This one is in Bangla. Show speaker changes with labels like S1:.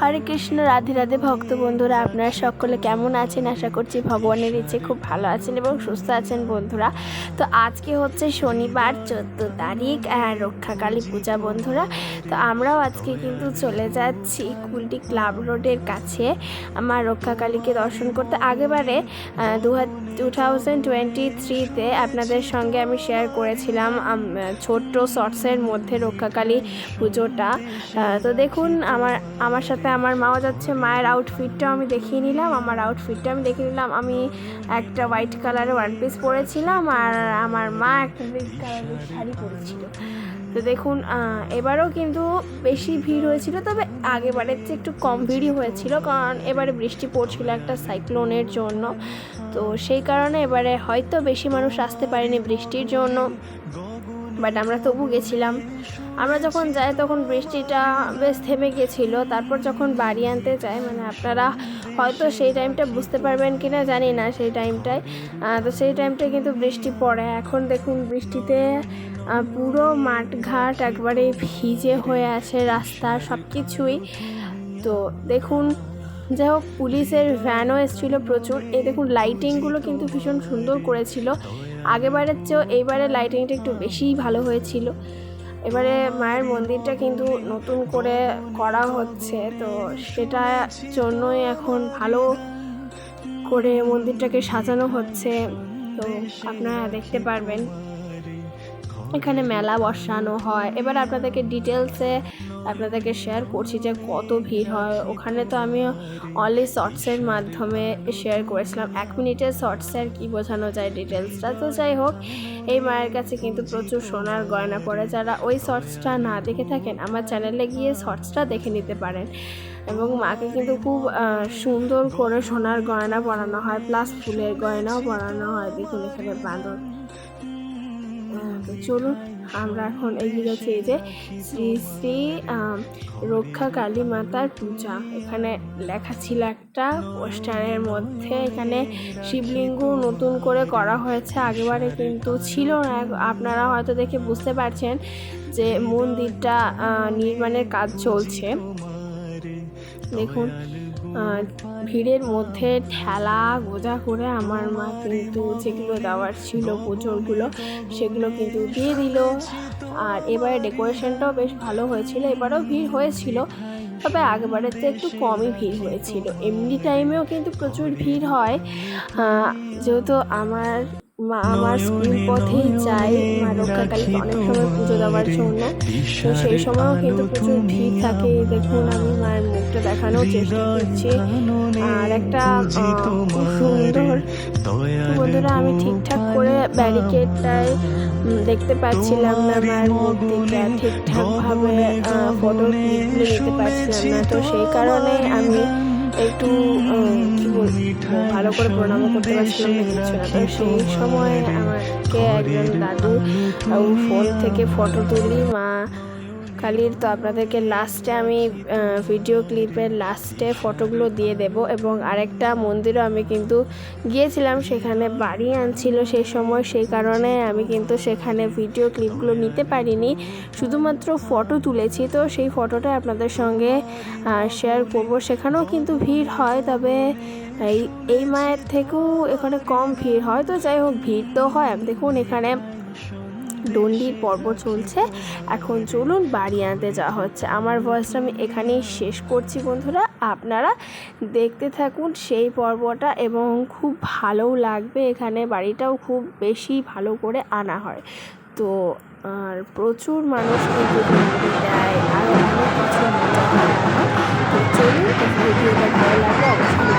S1: হরে কৃষ্ণ, রাধে রাধে ভক্ত বন্ধুরা, আপনারা সকলে কেমন আছেন? আশা করছি ভগবানের ইচ্ছে খুব ভালো আছেন এবং সুস্থ আছেন বন্ধুরা। তো আজকে হচ্ছে শনিবার, চোদ্দ তারিখ রক্ষাকালী পূজা বন্ধুরা। তো আমরাও আজকে কিন্তু চলে যাচ্ছি কুলটি ক্লাব রোডের কাছে। আমার রক্ষাকালীকে দর্শন করতে। আগেবারে দু টু থাউজেন্ড টোয়েন্টি থ্রিতে আপনাদের সঙ্গে আমি শেয়ার করেছিলাম ছোট্ট শর্টসের মধ্যে রক্ষাকালী পুজোটা তো দেখুন আমার আমার সাথে আমার মাও যাচ্ছে মায়ের আউটফিটটাও আমি দেখিয়ে নিলাম আমার আউটফিটটা আমি দেখিয়ে নিলাম আমি একটা হোয়াইট কালারের ওয়ান পিস পরেছিলাম আর আমার মা একটা রেড কালারের শাড়ি পরেছিল তো দেখুন এবারেও কিন্তু বেশি ভিড় হয়েছিল, তবে আগেবারের চেয়ে একটু কম ভিড়ই হয়েছিল, কারণ এবারে বৃষ্টি পড়ছিল একটা সাইক্লোনের জন্য। তো সেই কারণে এবারে হয়তো বেশি মানুষ আসতে পারেনি বৃষ্টির জন্য, বাট আমরা তবু গেছিলাম। আমরা যখন যাই তখন বৃষ্টিটা বেশ থেমে গেছিল, তারপর যখন বাড়ি আনতে যাই মানে আপনারা হয়তো সেই টাইমটা বুঝতে পারবেন কি না জানি না সেই টাইমটায়। তো সেই টাইমটায় কিন্তু বৃষ্টি পড়ে। এখন দেখুন বৃষ্টিতে পুরো মাঠঘাট একবারে ভিজে হয়ে আছে রাস্তা সব কিছুই তো দেখুন, যাই হোক, পুলিশের ভ্যানও এসেছিল প্রচুর। এই দেখুন লাইটিংগুলো কিন্তু ভীষণ সুন্দর করেছিল। আগেবারের চেয়েও এইবারে লাইটিংটা একটু বেশিই ভালো হয়েছিল। এবারে মায়ের মন্দিরটা কিন্তু নতুন করে করা হচ্ছে, তো সেটার জন্যই এখন ভালো করে মন্দিরটাকে সাজানো হচ্ছে। তো আপনারা দেখতে পারবেন। এখানে মেলা বসানো হয়। এবার আপনাদেরকে ডিটেলসে আপনাদেরকে শেয়ার করছি যে কত ভিড় হয়। ওখানে তো আমি অনলি শর্টসের মাধ্যমে শেয়ার করেছিলাম। এক মিনিটের শর্টসের কী বোঝানো যায় ডিটেলসটা তো যাই হোক, এই মায়ের কাছে কিন্তু প্রচুর সোনার গয়না পড়ে। যারা ওই শর্টসটা না দেখে থাকেন, আমার চ্যানেলে গিয়ে শর্টসটা দেখে নিতে পারেন। এবং মাকে কিন্তু খুব সুন্দর করে সোনার গয়না পরানো হয়। প্লাস ফুলের গয়নাও পরানো হয়। দেখুন এখানে বাঁধন তো চলুন, আমরা এখন এগিয়ে যাচ্ছি এই যে শ্রী শ্রী রক্ষা কালী মাতার পূজা। এখানে লেখা ছিল একটা পোস্টারের মধ্যে, এখানে শিবলিঙ্গ নতুন করে করা হয়েছে। আগেবারে কিন্তু ছিল না। আপনারা হয়তো দেখে বুঝতে পারছেন যে মন্দিরটা নির্মাণের কাজ চলছে। দেখুন ভিড়ের মধ্যে ঠেলা গোজা করে আমার মা কিন্তু যেগুলো দেওয়ার ছিল পুজোরগুলো সেগুলো কিন্তু দিয়ে দিল। আর এবারে ডেকোরেশনটাও বেশ ভালো হয়েছিল, এবারেও ভিড় হয়েছিল, তবে আগেবারের তো একটু কমই ভিড় হয়েছিল। এমনি টাইমেও কিন্তু প্রচুর ভিড় হয়। যেহেতু আমার মা আমার স্কুল পথেই যাই মা রক্ষাকালীকে অনেক সময় পুজো দেওয়ার জন্য। তো সেই সময়ও কিন্তু প্রচুর ভিড় থাকে। দেখুন আমি মায়ের মুখটা দেখানোর চেষ্টা করছি। আর একটা খুব সুন্দর। বন্ধুরা আমি ঠিকঠাক করে ব্যারিকেডটায় দেখতে পাচ্ছিলাম না মায়ের মূর্তিটা ঠিকঠাকভাবে ফটো নিতে পারছিলাম না। তো সেই কারণে আমি একটু কি ভালো করে প্রণাম করতে পারছিলাম সেই সময় আমাকে একজন দাদু ফোন থেকে ফটো তুলি, মা কালীর তো আপনাদেরকে লাস্টে আমি ভিডিও ক্লিপের লাস্টে ফটোগুলো দিয়ে দেব এবং আরেকটা মন্দিরও আমি কিন্তু গিয়েছিলাম, সেখানে বাড়ি আনছিল সেই সময়, সেই কারণে আমি কিন্তু সেখানে ভিডিও ক্লিপগুলো নিতে পারিনি। শুধুমাত্র ফটো তুলেছি, তো সেই ফটোটা আপনাদের সঙ্গে শেয়ার করব। সেখানেও কিন্তু ভিড় হয়, তবে এই এই মায়ের থেকেও এখানে কম ভিড় হয়। তো যাই হোক, ভিড় তো হয়। দেখুন, এখানে দণ্ডির পর্ব চলছে। এখন চলুন বাড়ি আনতে যাওয়া হচ্ছে। আমার ভয়েসটা আমি এখানেই শেষ করছি বন্ধুরা। আপনারা দেখতে থাকুন সেই পর্বটা এবং খুব ভালোও লাগবে এখানে। বাড়িটাও খুব বেশি ভালো করে আনা হয়। তো, আর প্রচুর মানুষ কিন্তু দেয়। আরও অনেক কিছু মজা হয় চলুন ভিডিওটা ভালো লাগবে অবশ্যই